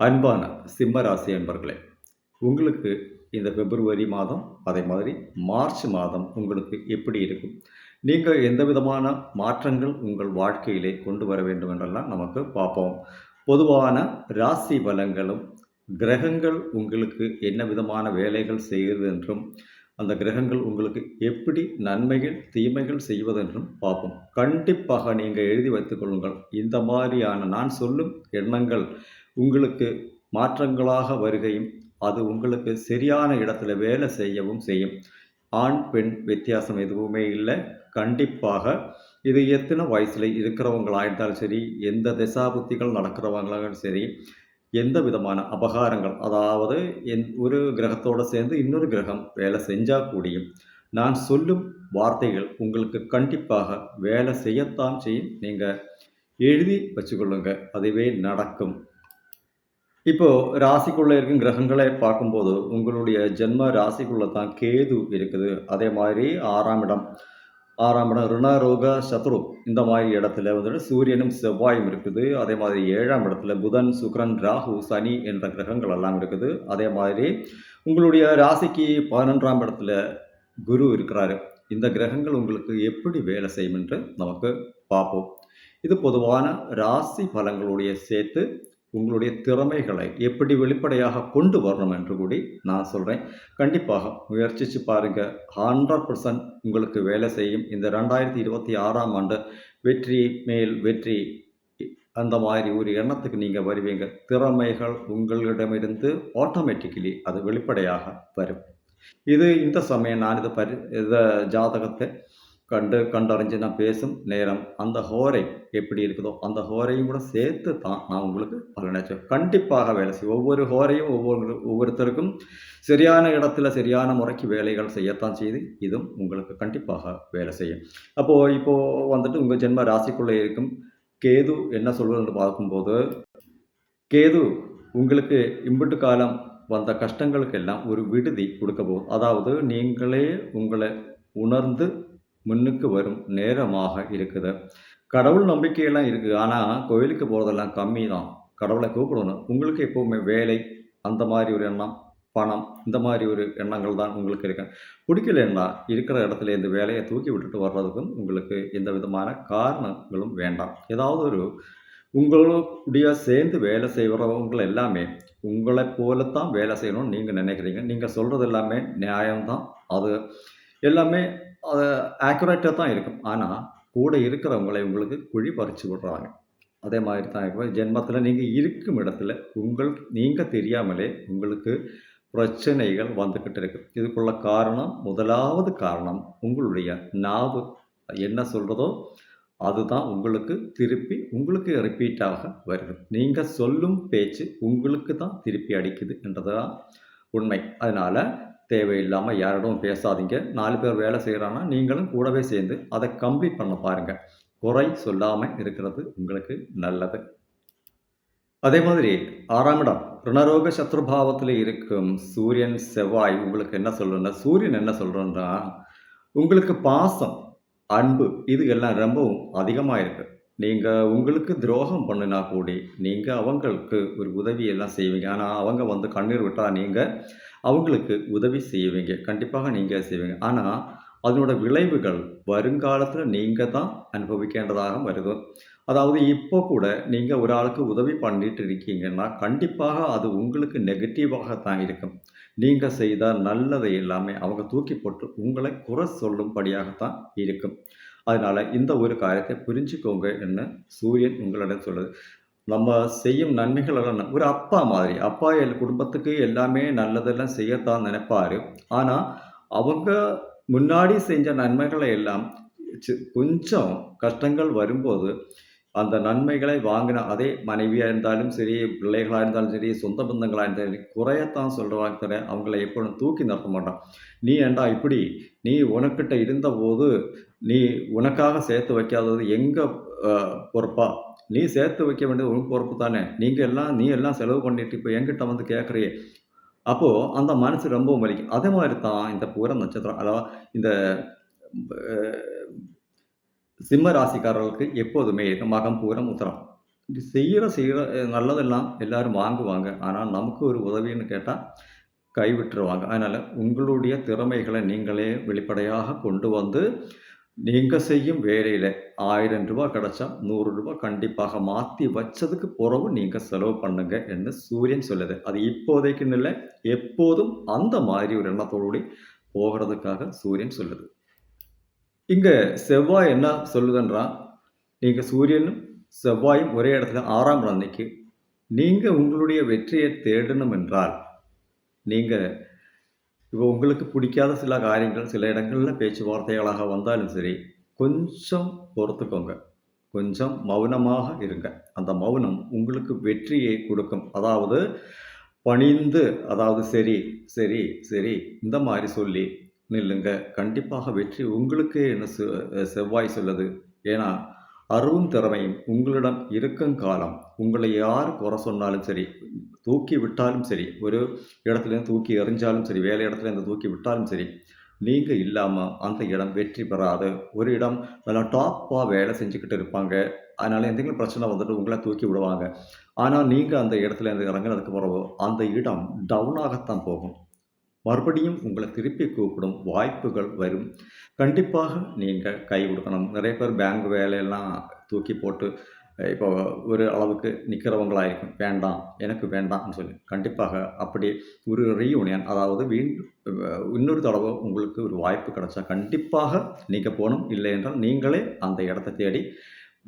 அன்பான சிம்ம ராசி அன்பர்களே உங்களுக்கு இந்த பிப்ரவரி மாதம் அதே மாதிரி மார்ச் மாதம் உங்களுக்கு எப்படி இருக்கும்? நீங்கள் எந்த விதமான மாற்றங்கள் உங்கள் வாழ்க்கையிலே கொண்டு வர வேண்டும் என்றெல்லாம் நமக்கு பார்ப்போம். பொதுவான ராசி பலங்களும் கிரகங்கள் உங்களுக்கு என்ன விதமான வேலைகள் செய்கிறது என்றும் அந்த கிரகங்கள் உங்களுக்கு எப்படி நன்மைகள் தீமைகள் செய்வதென்றும் பார்ப்போம். கண்டிப்பாக நீங்கள் எழுதி வைத்துக்கொள்ளுங்கள் இந்த மாதிரியான நான் சொல்லும் எண்ணங்கள் உங்களுக்கு மாற்றங்களாக வருகையும் அது உங்களுக்கு சரியான இடத்துல வேலை செய்யவும் செய்யும். ஆண் பெண் வித்தியாசம் எதுவுமே இல்லை. கண்டிப்பாக இது எத்தனை வயசில் இருக்கிறவங்களாக இருந்தாலும் சரி எந்த திசாபுத்திகள் நடக்கிறவங்களாலும் சரி எந்த விதமான அபகாரங்கள் அதாவது என் ஒரு கிரகத்தோடு சேர்ந்து இன்னொரு கிரகம் வேலை செஞ்சால் கூடியும் நான் சொல்லும் வார்த்தைகள் உங்களுக்கு கண்டிப்பாக வேலை செய்யத்தான் செய்யும். நீங்கள் எழுதி வச்சுக்கொள்ளுங்க அதுவே நடக்கும். இப்போ ராசிக்குள்ளே இருக்கும் கிரகங்களை பார்க்கும்போது உங்களுடைய ஜென்ம ராசிக்குள்ளே தான் கேது இருக்குது. அதே மாதிரி ஆறாம் இடம் ஆறாம் இடம் ருணரோக சத்ரு. இந்த மாதிரி இடத்துல வந்துட்டு சூரியனும் செவ்வாயும் இருக்குது. அதே மாதிரி ஏழாம் இடத்துல புதன் சுக்ரன் ராகு சனி என்ற கிரகங்கள் எல்லாம் இருக்குது. அதே மாதிரி உங்களுடைய ராசிக்கு பதினொன்றாம் இடத்துல குரு இருக்கிறாரு. இந்த கிரகங்கள் உங்களுக்கு எப்படி வேலை செய்யும் என்று நமக்கு பார்ப்போம். இது பொதுவான ராசி பலங்களுடைய சேர்த்து உங்களுடைய திறமைகளை எப்படி வெளிப்படையாக கொண்டு வரணும் என்று கூடி நான் சொல்கிறேன் கண்டிப்பாக முயற்சித்து பாருங்கள் ஹண்ட்ரட் பர்சன்ட் உங்களுக்கு வேலை செய்யும். இந்த ரெண்டாயிரத்தி இருபத்தி ஆறாம் ஆண்டு வெற்றி மேல் வெற்றி அந்த மாதிரி ஒரு எண்ணத்துக்கு நீங்கள் வருவீங்க. திறமைகள் உங்களிடமிருந்து ஆட்டோமேட்டிக்கலி அது வெளிப்படையாக வரும். இது இந்த சமயம் நான் இதை பரி இதை ஜாதகத்தை கண்டு கண்டறிஞ்சு நான் பேசும் நேரம் அந்த ஹோரை எப்படி இருக்குதோ அந்த ஹோரையும் கூட சேர்த்து தான் நான் உங்களுக்கு பலனச்சேன் கண்டிப்பாக வேலை செய்யும் ஒவ்வொரு ஹோரையும் ஒவ்வொரு ஒவ்வொருத்தருக்கும் சரியான இடத்துல சரியான முறைக்கு வேலைகள் செய்யத்தான் செய்து இதுவும் உங்களுக்கு கண்டிப்பாக வேலை செய்யும். அப்போது இப்போது வந்துட்டு உங்கள் ஜென்ம ராசிக்குள்ளே இருக்கும் கேது என்ன சொல்வதுன்னு பார்க்கும்போது கேது உங்களுக்கு இம்பிட்டு காலம் வந்த கஷ்டங்களுக்கெல்லாம் ஒரு விடுதி கொடுக்க போகுது. அதாவது நீங்களே உங்களை உணர்ந்து முன்னுக்கு வரும் நேரமாக இருக்குது. கடவுள் நம்பிக்கையெல்லாம் இருக்குது. ஆனால் கோயிலுக்கு போகிறதெல்லாம் கம்மி தான் கடவுளை கூப்பிடணும். உங்களுக்கு எப்போவுமே வேலை அந்த மாதிரி ஒரு எண்ணம் பணம் இந்த மாதிரி ஒரு எண்ணங்கள் தான் உங்களுக்கு இருக்கு. பிடிக்கலன்னா இருக்கிற இடத்துல இந்த வேலையை தூக்கி விட்டுட்டு வர்றதுக்கும் உங்களுக்கு எந்த விதமான காரணங்களும் வேண்டாம். ஏதாவது ஒரு உங்களுடைய சேர்ந்து வேலை செய்கிறவங்க எல்லாமே உங்களை போலத்தான் வேலை செய்யணும்னு நீங்கள் நினைக்கிறீங்க. நீங்கள் சொல்கிறது எல்லாமே நியாயம்தான். அது எல்லாமே அது ஆக்குரேட்டாக தான் இருக்கும். ஆனால் கூட இருக்கிறவங்களை உங்களுக்கு குழி பறித்து விடுறாங்க. அதே மாதிரி தான் இப்போ ஜென்மத்தில் நீங்கள் இருக்கும் இடத்துல உங்கள் நீங்கள் தெரியாமலே உங்களுக்கு பிரச்சனைகள் வந்துக்கிட்டு இருக்கு. இதுக்குள்ள காரணம் முதலாவது காரணம் உங்களுடைய நாவு. என்ன சொல்கிறதோ அதுதான் உங்களுக்கு திருப்பி உங்களுக்கு ரிப்பீட்டாக வருது. நீங்கள் சொல்லும் பேச்சு உங்களுக்கு தான் திருப்பி அடிக்குது என்றதான் உண்மை. அதனால் தேவையில்லாமல் யாரிடமும் பேசாதீங்க. நாலு பேர் வேலை செய்கிறான்னா நீங்களும் கூடவே சேர்ந்து அதை கம்ப்ளீட் பண்ண பாருங்கள் குறை சொல்லாமல் இருக்கிறது உங்களுக்கு நல்லது. அதே மாதிரி ஆறாம் இடம் ருணரோக சத்ருபாவத்தில் இருக்கும் சூரியன் செவ்வாய் உங்களுக்கு என்ன சொல்கிறேன்னா சூரியன் என்ன சொல்கிறேன்னா உங்களுக்கு பாசம் அன்பு இது எல்லாம் ரொம்பவும் அதிகமாக இருக்குது நீங்கள் உங்களுக்கு துரோகம் பண்ணினா கூடி நீங்கள் அவங்களுக்கு ஒரு உதவி எல்லாம் செய்வீங்க. ஆனால் அவங்க வந்து கண்ணீர் விட்டால் நீங்கள் அவங்களுக்கு உதவி செய்வீங்க. கண்டிப்பாக நீங்கள் செய்வீங்க. ஆனால் அதனோட விளைவுகள் வருங்காலத்தில் நீங்கள் தான் அனுபவிக்கின்றதாக வருது. அதாவது இப்போ கூட நீங்கள் ஒரு ஆளுக்கு உதவி பண்ணிட்டு இருக்கீங்கன்னா கண்டிப்பாக அது உங்களுக்கு நெகட்டிவாக தான் இருக்கும். நீங்கள் செய்த நல்லதை எல்லாமே அவங்க தூக்கி போட்டு உங்களை குறை சொல்லும்படியாகத்தான் இருக்கும். அதனால் இந்த ஒரு காரியத்தை புரிஞ்சுக்கோங்க என்ன சூரியன் உங்களிடம் சொல்லுது. நம்ம செய்யும் நன்மைகள் எல்லாம் ஒரு அப்பா மாதிரி. அப்பா எல் குடும்பத்துக்கு எல்லாமே நல்லதெல்லாம் செய்யத்தான் நினைப்பாரு. ஆனால் அவங்க முன்னாடி செஞ்ச நன்மைகளை எல்லாம் கொஞ்சம் கஷ்டங்கள் வரும்போது அந்த நன்மைகளை வாங்கின அதே மனைவியாக இருந்தாலும் சரி பிள்ளைகளாக இருந்தாலும் சரி சொந்த பந்தங்களாக இருந்தாலும் சரி குறையத்தான் சொல்கிறாங்க தர அவங்கள எப்பொழுதும் தூக்கி நிறுத்த மாட்டான். நீ ஏண்டா இப்படி? நீ உனக்கிட்ட இருந்தபோது நீ உனக்காக சேர்த்து வைக்காதது எங்கே பொறுப்பா? நீ சேர்த்து வைக்க வேண்டியது உன் பொறுப்பு தானே நீங்கள் எல்லாம் நீ எல்லாம் செலவு பண்ணிட்டு இப்போ என்கிட்ட வந்து கேட்குறியே அப்போது அந்த மனசு ரொம்பவும் வலிக்கும் அதே மாதிரி தான் இந்த பூர நட்சத்திரம் அதாவது இந்த சிம்ம ராசிக்காரர்களுக்கு எப்போதுமே மகம் பூரம் உத்தரம் செய்கிற செய்கிற நல்லதெல்லாம் எல்லாரும் வாங்குவாங்க. ஆனால் நமக்கு ஒரு உதவின்னு கேட்டால் கைவிட்டுருவாங்க. அதனால் உங்களுடைய திறமைகளை நீங்களே வெளிப்படையாக கொண்டு வந்து, நீங்கள் செய்யும் வேலையில் ஆயிரம் ரூபாய் கிடைச்சா, நூறு 100 கண்டிப்பாக மாற்றி வச்சதுக்கு பிறகு நீங்கள் செலவு பண்ணுங்க என்று சூரியன் சொல்லுது. அது இப்போதைக்குன்னு இல்லை எப்போதும் அந்த மாதிரி ஒரு எண்ணத்தோடு போகறதுக்காக சூரியன் சொல்லுது. இங்கே செவ்வாய் என்ன சொல்லுதுன்றா, நீங்கள் சூரியனும், செவ்வாயும் ஒரே இடத்துல ஆறாம் அன்னைக்கு நீங்கள் உங்களுடைய வெற்றியை தேடணும் என்றால், நீங்கள் இப்போ உங்களுக்கு பிடிக்காத சில காரியங்கள், சில இடங்களில் பேச்சுவார்த்தைகளாக வந்தாலும் சரி, கொஞ்சம் பொறுத்துக்கோங்க. கொஞ்சம் மௌனமாக இருங்க. அந்த மௌனம் உங்களுக்கு வெற்றியை கொடுக்கும். அதாவது பணிந்து, அதாவது சரி, சரி, சரி இந்த மாதிரி சொல்லி நில்லுங்க. கண்டிப்பாக வெற்றி உங்களுக்கே என்ன செ செவ்வாய் சொல்லுது. ஏன்னா, அறிவும் திறமையும் உங்களிடம் இருக்கும் காலம், உங்களை யார் குறை சொன்னாலும் சரி, தூக்கி விட்டாலும் சரி ஒரு இடத்துலேருந்து தூக்கி எறிஞ்சாலும் சரி வேலை இடத்துலேருந்து தூக்கி விட்டாலும் சரி நீங்கள் இல்லாமல் அந்த இடம் வெற்றி பெறாது. ஒரு இடம் நல்லா டாப்பாக வேலை செஞ்சுக்கிட்டு இருப்பாங்க. அதனால் எந்தெങ്കിലും பிரச்சனை வந்துட்டு உங்களை தூக்கி விடுவாங்க. ஆனால் நீங்கள் அந்த இடத்துல இருந்து இறங்கினதுக்கு பிறகு அந்த இடம் டவுனாகத்தான் போகும். மறுபடியும் உங்களை திருப்பி கூப்பிடும் வாய்ப்புகள் வரும். கண்டிப்பாக நீங்கள் கை கொடுக்கணும். நிறைய பேர் பேங்க் வேலையெல்லாம் தூக்கி போட்டு இப்போ ஒரு அளவுக்கு நிற்கிறவங்களாக இருக்கும். வேண்டாம், எனக்கு வேண்டாம்னு சொல்லி. கண்டிப்பாக அப்படி ஒரு ரீயூனியன் அதாவது வீண் இன்னொரு தடவை உங்களுக்கு ஒரு வாய்ப்பு கிடைச்சா, கண்டிப்பாக நீங்கள் போகணும் இல்லை என்றால் நீங்களே அந்த இடத்த தேடி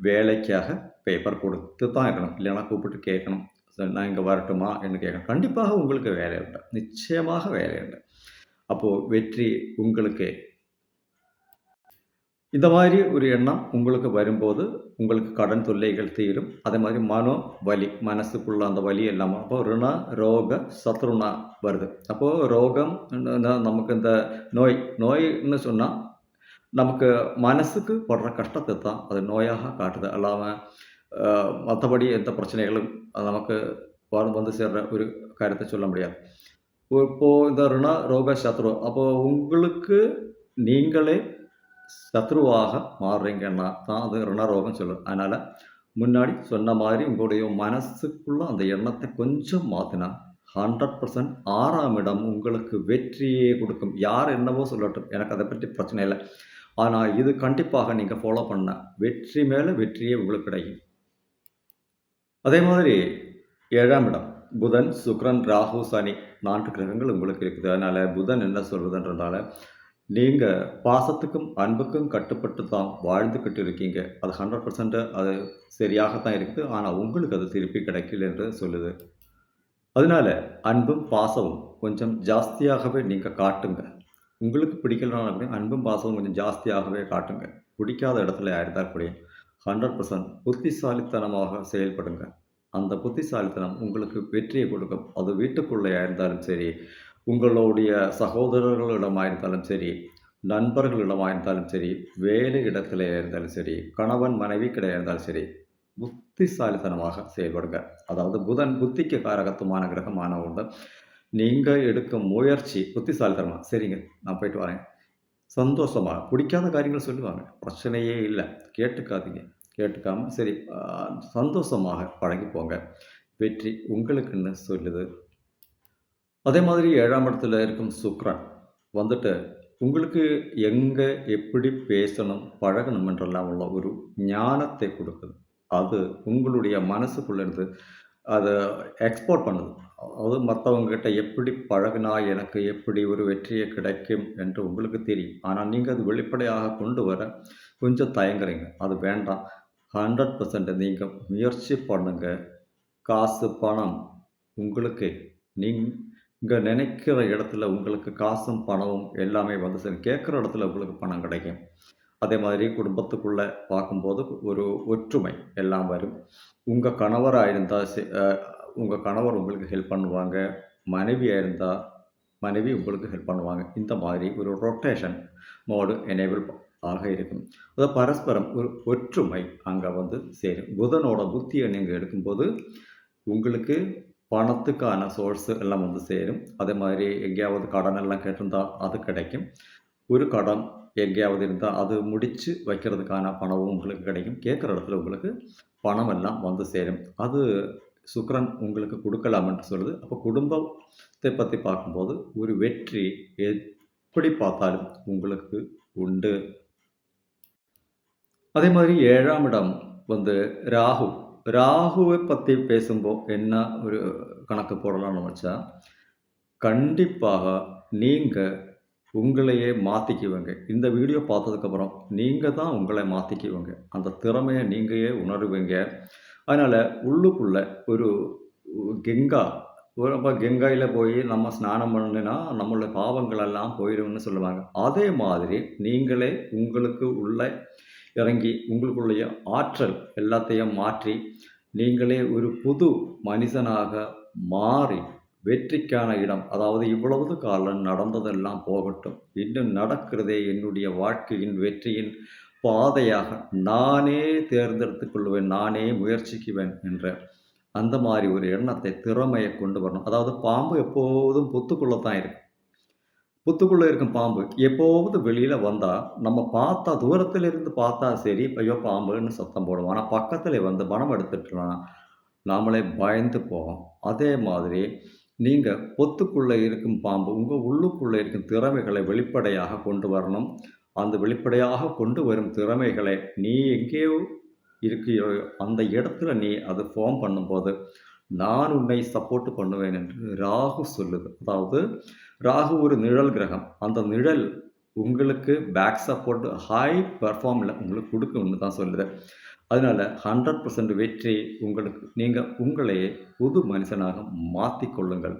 வேலைக்காக பேப்பர் கொடுத்து தான் இருக்கணும். இல்லைன்னா கூப்பிட்டு கேட்கணும். நான் இங்கே வரட்டுமா?" என்று கேட்கணும். கண்டிப்பாக உங்களுக்கு வேலை உண்டு. நிச்சயமாக வேலை உண்டு. அப்போ வெற்றி உங்களுக்கே. இந்த மாதிரி ஒரு எண்ணம் உங்களுக்கு வரும்போது, உங்களுக்கு கடன் தொல்லைகள் தீரும். அதே மாதிரி மனோ வலி, மனசுக்குள்ள அந்த வலி எல்லாம் அப்போ ருண, ரோக, சத்ருணா வருது. அப்போது ரோகம் நமக்கு இந்த நோய் நோய்னு சொன்னால் நமக்கு மனசுக்கு படுற கஷ்டத்தை தான் அது நோயாக காட்டுது. அல்லாமல் மற்றபடி எந்த பிரச்சனைகளும் நமக்கு வந்து சேர்ற ஒரு காரியத்தை சொல்ல முடியாது. இப்போது இந்த ருண, ரோக, சத்ரு அப்போது உங்களுக்கு நீங்களே சத்ருவாக மாறுறீங்கன்னா தான் அது ருணரோகம் சொல்லுவோம். அதனால் முன்னாடி சொன்ன மாதிரி உங்களுடைய மனசுக்குள்ள அந்த எண்ணத்தை கொஞ்சம் மாற்றினா ஹண்ட்ரட் பர்சன்ட் ஆறாம் இடம் உங்களுக்கு வெற்றியே கொடுக்கும் யார் என்னவோ சொல்லட்டும். எனக்கு அதை பற்றி பிரச்சனை இல்லை ஆனால் இது கண்டிப்பாக நீங்கள் ஃபாலோ பண்ண வெற்றி மேலே வெற்றியே உங்களுக்கு கிடைக்கும். அதே மாதிரி ஏழாம் இடம். புதன், சுக்ரன் ராகு, சனி நான்கு கிரகங்கள் உங்களுக்கு இருக்குது. அதனால் புதன் என்ன சொல்றதுன்றதால, நீங்கள் பாசத்துக்கும், அன்புக்கும் கட்டுப்பட்டு தான் வாழ்ந்துக்கிட்டு இருக்கீங்க. அது 100% அது சரியாகத்தான் இருக்குது. ஆனால் உங்களுக்கு அது திருப்பி கிடைக்கல என்று சொல்லுது. அதனால அன்பும், பாசமும் கொஞ்சம் ஜாஸ்தியாகவே நீங்கள் காட்டுங்க. உங்களுக்கு பிடிக்கலனாலும் அன்பும், பாசமும் கொஞ்சம் ஜாஸ்தியாகவே காட்டுங்க. பிடிக்காத இடத்துல இருந்தால் கூட 100% புத்திசாலித்தனமாக செயல்படுங்க. அந்த புத்திசாலித்தனம் உங்களுக்கு வெற்றியை கொடுக்கும். அது வீட்டுக்குள்ளே இருந்தாலும் சரி, உங்களுடைய சகோதரர்களிடமாக இருந்தாலும் சரி, நண்பர்களிடமாக இருந்தாலும் சரி, வேலை இடத்துல இருந்தாலும் சரி, கணவன் மனைவிக்கிடையே இருந்தாலும் சரி, புத்திசாலித்தனமாக செயல்படுங்க. அதாவது புதன் புத்திக்கு காரகத்துமான கிரகமான ஒன்று. நீங்கள் எடுக்கும் முயற்சி புத்திசாலித்தனமாக "சரிங்க, நான் போயிட்டு வரேன்." சந்தோஷமாக பிடிக்காத காரியங்கள் சொல்லுவாங்க. பிரச்சனையே இல்லை கேட்டுக்காதீங்க. கேட்டுக்காமல் சரி சந்தோஷமாக பழகி போங்க. வெற்றி உங்களுக்குன்னு சொல்லுது. அதே மாதிரி ஏழாம் இடத்துல இருக்கும் சுக்ரன் வந்துட்டு, உங்களுக்கு எங்கே எப்படி பேசணும், பழகணும் என்றெல்லாம் உள்ள ஒரு ஞானத்தை கொடுக்குது அது உங்களுடைய மனசுக்குள்ள அதை எக்ஸ்போர்ட் பண்ணுது. அது மற்றவங்ககிட்ட எப்படி பழகினா எனக்கு எப்படி ஒரு வெற்றியை கிடைக்கும் என்று உங்களுக்கு தெரியும். ஆனால் நீங்கள் அது வெளிப்படையாக கொண்டு வர கொஞ்சம் தயங்குறீங்க. அது வேண்டாம். ஹண்ட்ரட் பர்சன்ட் நீங்கள் முயற்சி பண்ணுங்கள் காசு, பணம் உங்களுக்கு நீங்கள் இங்கே நினைக்கிற இடத்துல உங்களுக்கு காசும், பணமும் எல்லாமே வந்து சேரும். கேட்குற இடத்துல உங்களுக்கு பணம் கிடைக்கும். அதே மாதிரி குடும்பத்துக்குள்ளே பார்க்கும்போது ஒரு ஒற்றுமை எல்லாம் வரும். உங்கள் கணவராக இருந்தால் உங்கள் கணவர் உங்களுக்கு ஹெல்ப் பண்ணுவாங்க. மனைவியாக இருந்தால் மனைவி உங்களுக்கு ஹெல்ப் பண்ணுவாங்க. இந்த மாதிரி ஒரு ரொட்டேஷன் மோடு எனேபிள் ஆக இருக்கும். அதை பரஸ்பரம் ஒரு ஒற்றுமை அங்கே வந்து சேரும். புதனோட புத்தியை நீங்கள் எடுக்கும்போது, உங்களுக்கு பணத்துக்கான சோர்ஸ் எல்லாம் வந்து சேரும். அதே மாதிரி எங்கேயாவது கடன் எல்லாம் கேட்டிருந்தா அது கிடைக்கும். ஒரு கடன் எங்கேயாவது இருந்தால் அது முடித்து வைக்கிறதுக்கான பணமும் உங்களுக்கு கிடைக்கும். கேட்குற இடத்துல உங்களுக்கு பணம் எல்லாம் வந்து சேரும். அது சுக்கரன் உங்களுக்கு கொடுக்கலாம்னு சொல்லுது. அப்போ குடும்பத்தை பற்றி பார்க்கும்போது, ஒரு வெற்றி எப்படி பார்த்தாலும் உங்களுக்கு உண்டு. அதே மாதிரி ஏழாம் இடம் வந்து ராகு. ராகுவை பற்றி பேசும்போது என்ன ஒரு கணக்கு போடலாம்னு வச்சா, கண்டிப்பாக நீங்கள் உங்களையே மாற்றிக்குவங்க இந்த வீடியோ பார்த்ததுக்கப்புறம், நீங்கள் தான் உங்களை மாற்றிக்குவங்க அந்த திறமையை நீங்களே உணருவீங்க. அதனால் உள்ளுக்குள்ளே ஒரு கெங்கா ஒரு கெங்காயில் போய் நம்ம ஸ்நானம் பண்ணுனா, நம்மளுடைய பாவங்களெல்லாம் போயிடும்னு சொல்லுவாங்க. அதே மாதிரி நீங்களே உங்களுக்கு உள்ள இறங்கி, உங்களுக்குள்ளைய ஆற்றல் எல்லாத்தையும் மாற்றி, நீங்களே ஒரு புது மனிதனாக மாறி, வெற்றிக்கான இடம் அதாவது இவ்வளவு காலம் நடந்ததெல்லாம் போகட்டும். இன்னும் நடக்கிறதே என்னுடைய வாழ்க்கையின் வெற்றியின் பாதையாக நானே தேர்ந்தெடுத்துக் கொள்வேன் நானே முயற்சிக்குவேன் என்ற அந்த மாதிரி ஒரு எண்ணத்தை, திறமையை கொண்டு வரணும். அதாவது பாம்பு எப்போதும் புத்துக்குள்ள தான் இருக்கும். புத்துக்குள்ளே இருக்கும் பாம்பு எப்போவது வெளியில் வந்தால் நம்ம பார்த்தா தூரத்தில் இருந்து பார்த்தா சரி, ஐயோ! பாம்புன்னு சத்தம் போடுவோம். ஆனால் பக்கத்தில் வந்து பணம் எடுத்துட்டுனா, நாமளே பயந்து போவோம். அதே மாதிரி நீங்கள் பொத்துக்குள்ளே இருக்கும் பாம்பு, உங்கள் உள்ளுக்குள்ளே இருக்கும் திறமைகளை வெளிப்படையாக கொண்டு வரணும். அந்த வெளிப்படையாக கொண்டு வரும் திறமைகளை, நீ எங்கேயோ இருக்கியோ, அந்த இடத்துல நீ அதை ஃபார்ம் பண்ணும்போது, நான் உன்னை சப்போர்ட் பண்ணுவேன் என்று ராகு சொல்லுது. அதாவது ராகு ஒரு நிழல் கிரகம். அந்த நிழல் உங்களுக்கு பேக் சப்போர்ட் ஹை பர்ஃபார்மில் உங்களுக்கு கொடுக்கும்னு தான் சொல்லுது. அதனால 100% வெற்றி உங்களுக்கு நீங்கள் உங்களையே புது மனுஷனாக மாற்றிக்கொள்ளுங்கள்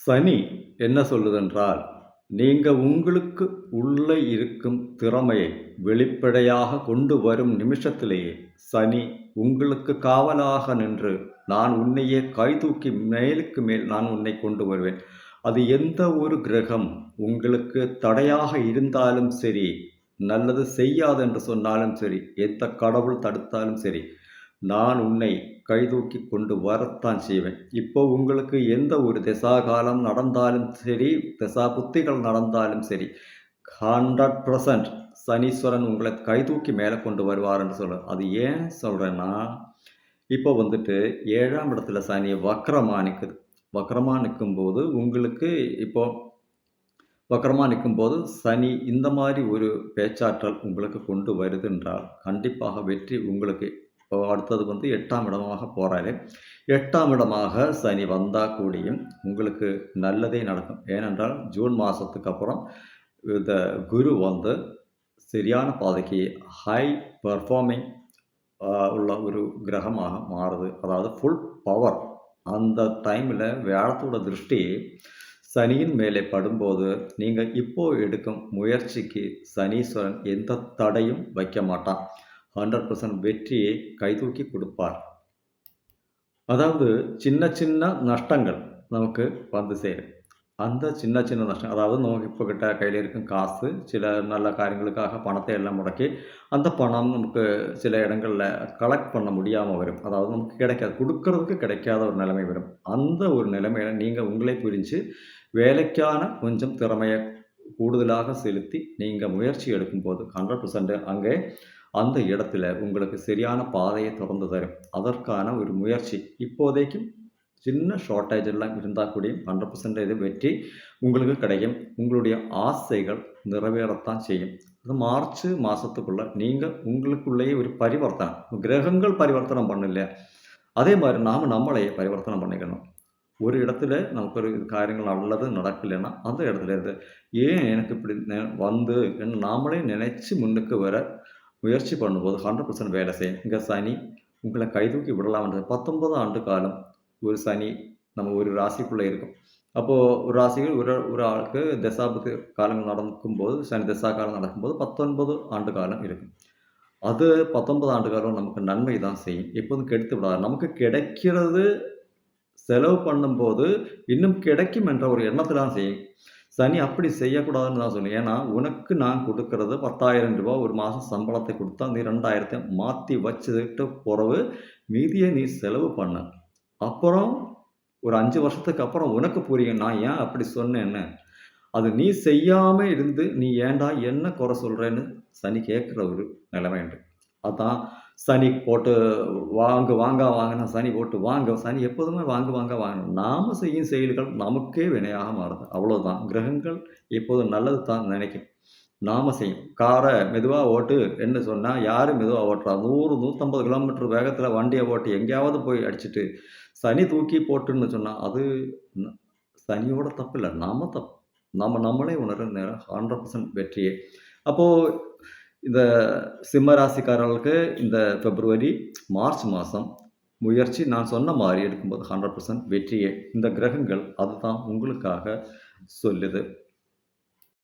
சனி என்ன சொல்லுதென்றால், நீங்கள் உங்களுக்கு உள்ளே இருக்கும் திறமையை வெளிப்படையாக கொண்டு வரும் நிமிஷத்திலேயே, சனி உங்களுக்கு காவலாக நின்று, நான் உன்னையே கைதூக்கி மேலுக்கு மேல் நான் உன்னை கொண்டு வருவேன். அது எந்த ஒரு கிரகம் உங்களுக்கு தடையாக இருந்தாலும் சரி, நல்லது செய்யாது என்று சொன்னாலும் சரி, எந்த கடவுள் தடுத்தாலும் சரி, நான் உன்னை கைதூக்கி கொண்டு வரத்தான் செய்வேன். இப்போ உங்களுக்கு எந்த ஒரு திசாகாலம் நடந்தாலும் சரி, திசா புத்திகள் நடந்தாலும் சரி, 100% சனீஸ்வரன் உங்களை கைதூக்கி மேலே கொண்டு வருவார் என்று சொல்றேன். அது ஏன் சொல்கிறேன்னா இப்போ வந்துட்டு ஏழாம் இடத்துல சனி வக்ரமா நிக்குது. நிற்கும் போது உங்களுக்கு இப்போ வக்ரமா நிக்கும்போது, சனி இந்த மாதிரி ஒரு பேச்சாற்றல் உங்களுக்கு கொண்டு வருது என்றால் கண்டிப்பாக வெற்றி உங்களுக்கு இப்போ அடுத்தது வந்து எட்டாம் இடமாக போகிறாரு எட்டாம் இடமாக சனி வந்தால் கூடியும், உங்களுக்கு நல்லதே நடக்கும். ஏனென்றால், ஜூன் மாதத்துக்கு அப்புறம் இந்த குரு வந்து சரியான பாதைக்கு ஹை பர்ஃபார்மிங் அ உள்ள ஒரு கிரகமாக மாறுது. அதாவது ஃபுல் பவர். அந்த டைமில் வியாழத்தோட திருஷ்டி சனியின் மேலே படும்போது, நீங்கள் இப்போ எடுக்கும் முயற்சிக்கு சனீஸ்வரன் எந்த தடையும் வைக்க மாட்டான். 100% வெற்றியை கைதூக்கி கொடுப்பார் அதாவது சின்ன சின்ன நஷ்டங்கள் நமக்கு வந்து சேரும். அந்த சின்ன சின்ன நஷ்டம் அதாவது நமக்கு இப்போ கிட்ட கையில இருக்கும் காசு, சில நல்ல காரியங்களுக்காக பணத்தை எல்லாம் முடக்கி, அந்த பணம் நமக்கு சில இடங்களில் கலெக்ட் பண்ண முடியாமல் வரும். அதாவது நமக்கு கிடைக்காது. கொடுக்கறதுக்கு கிடைக்காத ஒரு நிலைமை வரும். அந்த ஒரு நிலைமையில நீங்கள் உங்களே புரிஞ்சு, வேலைக்கான கொஞ்சம் திறமையை கூடுதலாக செலுத்தி, நீங்கள் முயற்சி எடுக்கும்போது 100% அங்கே அந்த இடத்துல உங்களுக்கு சரியான பாதையை திறந்து தரும். அதற்கான ஒரு முயற்சி இப்போதைக்கும் சின்ன ஷார்ட்டேஜ் எல்லாம் இருந்தால் கூடயும் 100% இது வெற்றி உங்களுக்கு கிடைக்கும். உங்களுடைய ஆசைகள் நிறைவேறத்தான் செய்யும். அது மார்ச் மாசத்துக்குள்ள நீங்க உங்களுக்குள்ளேயே ஒரு பரிவர்த்தனம் கிரகங்கள் பரிவர்த்தனம் பண்ணும் இல்லையா? அதே மாரி நாம நம்மளையே பரிவர்த்தனம் பண்ணிக்கணும். ஒரு இடத்துல நமக்கு ஒரு காரியங்கள் நல்லது நடக்கலைன்னா, அந்த இடத்துல இருந்து, ஏன் எனக்கு இப்படி வந்து என்று நாமளே நினைச்சு முன்னுக்கு வர முயற்சி பண்ணும்போது 100% வேலை செய்யும். இங்கே சனி உங்களை கைதூக்கி விடலாம்ன்றது 19 ஆண்டு காலம் ஒரு சனி நம்ம ஒரு ராசிக்குள்ளே இருக்கும். அப்போ ஒரு ராசிகள் ஒரு ஒரு ஆளுக்கு தசாபத்து காலங்கள் நடக்கும்போது, சனி தசா காலம் நடக்கும்போது 19 ஆண்டு காலம் இருக்கும். அது 19 ஆண்டு காலம் நமக்கு நன்மை தான் செய்யும். எப்போதும் கெடுத்து விடாது. நமக்கு கிடைக்கிறது செலவு பண்ணும்போது, இன்னும் கிடைக்கும் என்ற ஒரு எண்ணத்தில் தான் செய்யும். சனி அப்படி செய்யக்கூடாதுன்னு தான் சொல்லும். ஏன்னா, உனக்கு நான் கொடுக்கறது பத்தாயிரம் ரூபா ஒரு மாதம் சம்பளத்தை கொடுத்தா நீ 2,000 மாத்தி வச்சுட்டு பொறவு மீதியை நீ செலவு பண்ண அப்புறம் ஒரு அஞ்சு வருஷத்துக்கு அப்புறம் உனக்கு புரியும், நான் ஏன் அப்படி சொன்னேன்னு. அது நீ செய்யாமல் இருந்து, "நீ ஏண்டா என்ன குறை சொல்கிறேன்னு சனி கேட்குற ஒரு நிலைமைண்டு அதான் சனி போட்டு வாங்கு வாங்க வாங்கினா சனி போட்டு வாங்க சனி எப்போதுமே வாங்கு வாங்க வாங்கணும். நாம செய்யும் செயல்கள் நமக்கே வினையாக மாறுது. அவ்வளோதான். கிரகங்கள் எப்போதும் நல்லது தான் நினைக்கும். நாம செய்யும். காரை மெதுவாக ஓட்டு என்ன சொன்னால் யார் மெதுவாக ஓட்டுறா? 100, 150 கிலோமீட்டர் வேகத்தில் வண்டியை ஓட்டி எங்கேயாவது போய் அடிச்சுட்டு, சனி தூக்கி போட்டுன்னு சொன்னால் அது சனியோட தப்பு இல்லை நாம தப்பு. நம்ம நம்மளே உணர நேரம் 100% வெற்றியே. அப்போது இந்த சிம்ம ராசிக்காரர்களுக்கு இந்த பிப்ரவரி, மார்ச் மாதம் முயற்சி நான் சொன்ன மாதிரி எடுக்கும்போது 100% வெற்றியே. இந்த கிரகங்கள் அதுதான் உங்களுக்காக சொல்லுது.